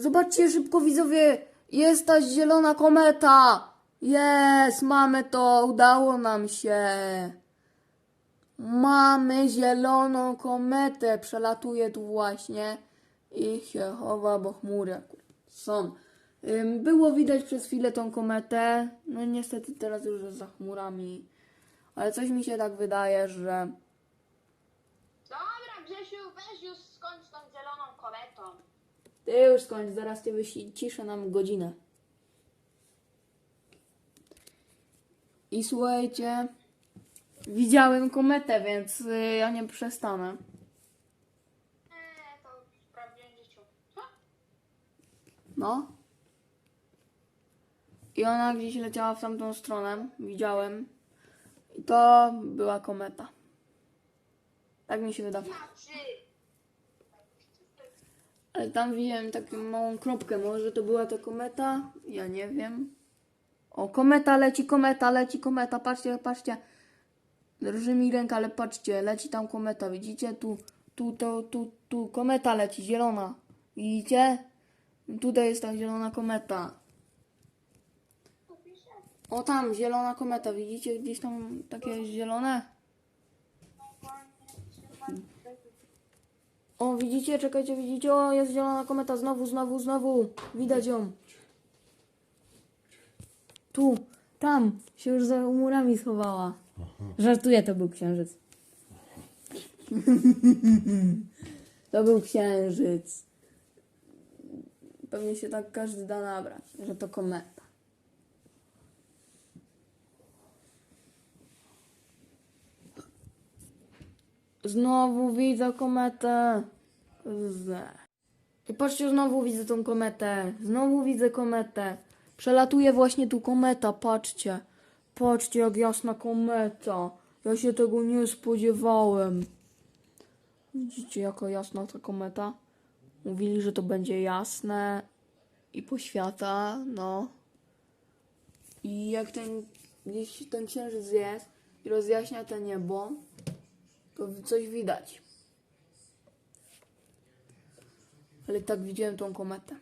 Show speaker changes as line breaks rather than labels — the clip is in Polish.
Zobaczcie szybko widzowie, jest ta zielona kometa. Jest, mamy to, udało nam się. Mamy zieloną kometę, przelatuje tu właśnie i się chowa, bo chmury są. Było widać przez chwilę tą kometę, no niestety teraz już za chmurami, ale coś mi się tak wydaje, że
Dobra, Grzesiu, weź już skończ tą zieloną kometą.
Ty już skończ, zaraz cię wyciszę nam godzinę. I słuchajcie, widziałem kometę, więc y, ja nie przestanę.
Eee, to w prawdziwym życiu. Ha?
No. I ona gdzieś leciała w tamtą stronę, widziałem. I to była kometa. Tak mi się wydaje.
Znaczy,
Ale tam widziałem taką małą kropkę. Może to była ta kometa? Ja nie wiem. O, kometa leci, kometa leci, kometa. Patrzcie, patrzcie. Drży mi ręka, ale patrzcie, leci tam kometa. Widzicie? Tu, tu, tu, tu, kometa leci, zielona. Widzicie? Tutaj jest ta zielona kometa. O, tam, zielona kometa. Widzicie gdzieś tam takie zielone? O, widzicie? Czekajcie, widzicie? O, jest zielona kometa. Znowu, znowu, znowu. Widać ją. Tu, tam się już za murami schowała. Żartuję, to był księżyc. to był księżyc. Pewnie się tak każdy da nabrać, że to kometa. Znowu widzę kometę. Ze. I patrzcie, znowu widzę tą kometę. Znowu widzę kometę. Przelatuje właśnie tu kometa, patrzcie. Patrzcie, jak jasna kometa. Ja się tego nie spodziewałem. Widzicie, jaka jasna ta kometa? Mówili, że to będzie jasne i poświata, no. I jak ten, gdzieś ten księżyc jest i rozjaśnia to niebo, to coś widać. Ale tak widziałem tą kometę.